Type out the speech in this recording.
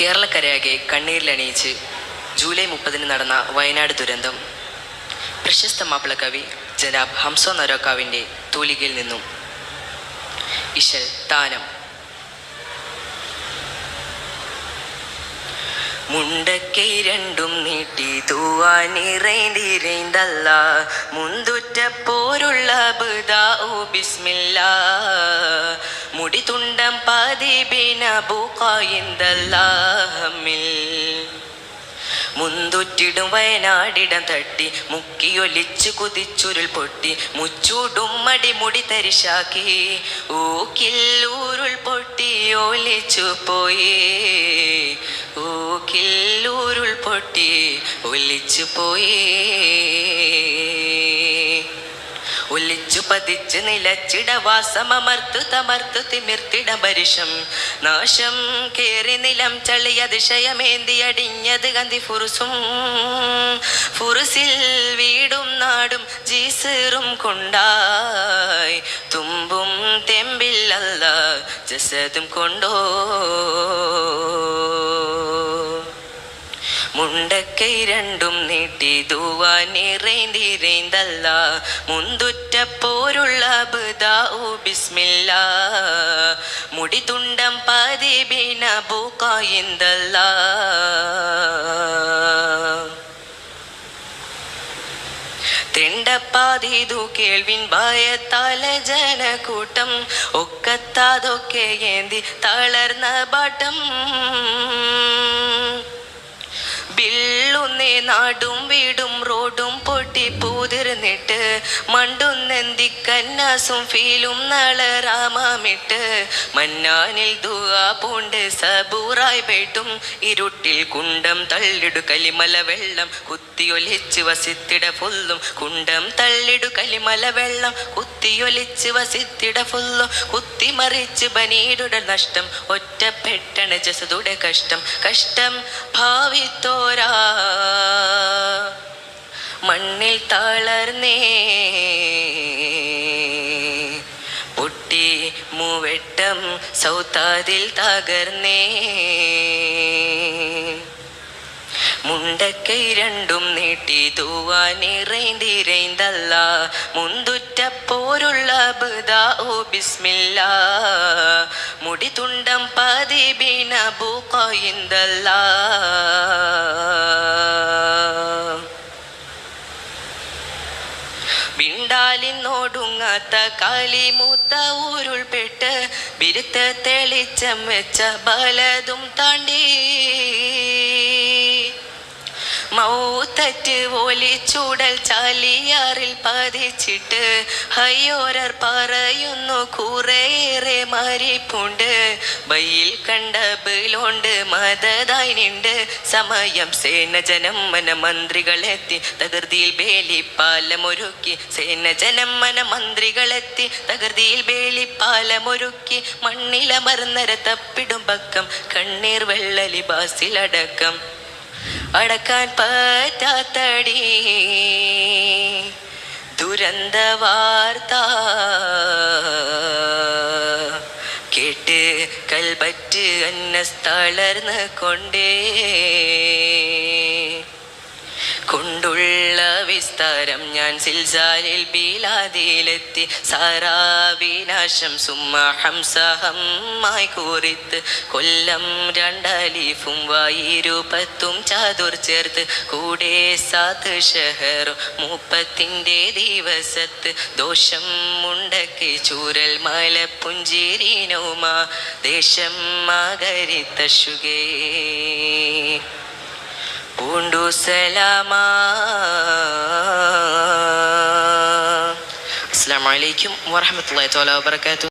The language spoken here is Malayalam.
കേരളക്കരയാകെ കണ്ണീരിലണിയിച്ച് ജൂലൈ മുപ്പതിന് നടന്ന വയനാട് ദുരന്തം. പ്രശസ്ത മാപ്പിളകവി ജനാബ് ഹംസോ നരോക്കാവിന്റെ തൂലികയിൽ നിന്നും. ഇശൽ താനം. മുണ്ടക്കൈ രണ്ടും നീട്ടി തൂവാനിറൈന്തിരൈന്തല്ല മുന്തുറ്റ പോരുള്ള ബുദാ ഓ ബിസ്മില്ല. മുടി തുണ്ടം പതിബിന പൂക്കായിന്തല്ലാഹമിൽ മുന്തുറ്റിടും വയനാടിടം തട്ടി മുക്കിയൊലിച്ചു കുതിച്ചുരുൾ പൊട്ടി മുച്ചൂടും മടിമുടി തരിശാക്കി. ഊക്കില്ലൂരുൾ പൊട്ടി ഒലിച്ചു പോയി. ഊക്കില്ലൂരുൾ പൊട്ടി ഒലിച്ചു പോയി. പതിച്ച് നിലച്ചിടവാസമർത്തു തമർത്തു തിമിർത്തിട പരിഷം നാശം കേറി നിലം ചളി അതിശയമേന്തി അടിഞ്ഞത് ഗന്ധി ഫുറുസും. ഫുറുസിൽ വീടും നാടും ജീസറും കൊണ്ടായി. തുമ്പും തെമ്പില്ലല്ല ജസതും കൊണ്ടോ മുണ്ടക്കൈ രണ്ടും നീട്ടി ദൂവാനിറൈന്തിരൈന്തല്ല മുന്തുറ്റ പോരുള്ള ബിസ്മില്ല. മുടി തുണ്ടം പതിബിന ബൂക്കായിന്തല്ല. തിണ്ടപ്പാതിതു കേൾവിൻ ഭയത്താല ജനക്കൂട്ടം. ഒക്കത്താതൊക്കെ ഏന്തി തളർന്ന ബാട്ടം ബില്ലുന്നേ നാടും വീടും റോഡും പൂതിർന്നിട്ട് മണ്ടുന്നെന്തി കന്നാസും ഫീലും നളറാമിട്ട് മന്നാനിൽ ദുവാ പൂണ്ട് സബൂറായി പേട്ടും. ഇരുട്ടിൽ കുണ്ടം തള്ളിടു കലിമല വെള്ളം. കുത്തിയൊലിച്ച് വസിത്തിട ഫുള്ളും. കുണ്ടം തള്ളിടു കലിമല വെള്ളം. കുത്തിയൊലിച്ച് വസിത്തിട ഫുള്ളും. കുത്തിമറിച്ച് ബനീടുടെ നഷ്ടം. ഒറ്റപ്പെട്ടണ ജസതുടെ കഷ്ടം. കഷ്ടം ഭാവിത്തോരാ. മണ്ണിൽ തളർന്നേ. പൊട്ടി മൂവെട്ടം സൗത്താതിൽ തകർന്നേ. മുണ്ടക്കൈ രണ്ടും നീട്ടി തൂവാനിറൈന്തിരൈന്തല്ല മുന്തുറ്റ പോരുള്ള ബുദാ ഓ ബിസ്മില്ല. മുടി തുണ്ടം ബീണ ബൂക്കായിന്തല്ല വിണ്ടാലിന്നോടുങ്ങാത്ത കാലിമൂത്ത ഉരുൾപെട്ട് ബിരുത്ത തെളിച്ചം വെച്ച ബലതും താണ്ടി. മൗത്തറ്റ് ഒലിച്ചൂടൽ ചാലിയാറിൽ പതിച്ചിട്ട് ഹയ്യോരർ പറയുന്നു കുറേറെ മരിപ്പുണ്ട്. ബയ്യിൽ കണ്ട ബിലോണ്ട് നിണ്ട്. സമയം സേനജനം മനമന്ത്രികളെത്തി മന മന്ത്രികളെത്തി. തകൃതിയിൽ ബേലിപ്പാലമൊരുക്കി സേനജനം മനമന്ത്രികളെത്തി മന മന്ത്രികളെത്തി. തകൃതിയിൽ ബേലിപ്പാലമൊരുക്കി മണ്ണിലമർന്നര തപ്പിടും പക്കം. കണ്ണീർ വെള്ളലി ബാസിലടക്കം. അടക്കാൻ പറ്റാത്തടി. ദുരന്ത വാർത്ത കേട്ട് കൽപ്പറ്റ് അന്നസ്തളർന്ന് കൊണ്ടേ. കൊണ്ടുള്ള വിസ്താരം ഞാൻ സിൽസാലിൽ ബീലാദിയിലെത്തി സാരാവിനാശം സുമ്മ ഹംസഹമ്മായി കൂറിത്ത്. കൊല്ലം രണ്ടലീഫും വായിരുപത്തും ചാതുർ ചേർത്ത്. കൂടെ സാത്ത് ഷെഹറും മൂപ്പത്തിന്റെ ദിവസത്ത്. ദോഷം മുണ്ടക്ക് ചൂരൽ മല പുഞ്ചിരീനോമ ദേശം മാകരിത്തശുകേ പൂണ്ടു സലാമാ. അസ്സാം വലൈക്കും വാഹമത്തല്ലാ വാബർക്കാത്തു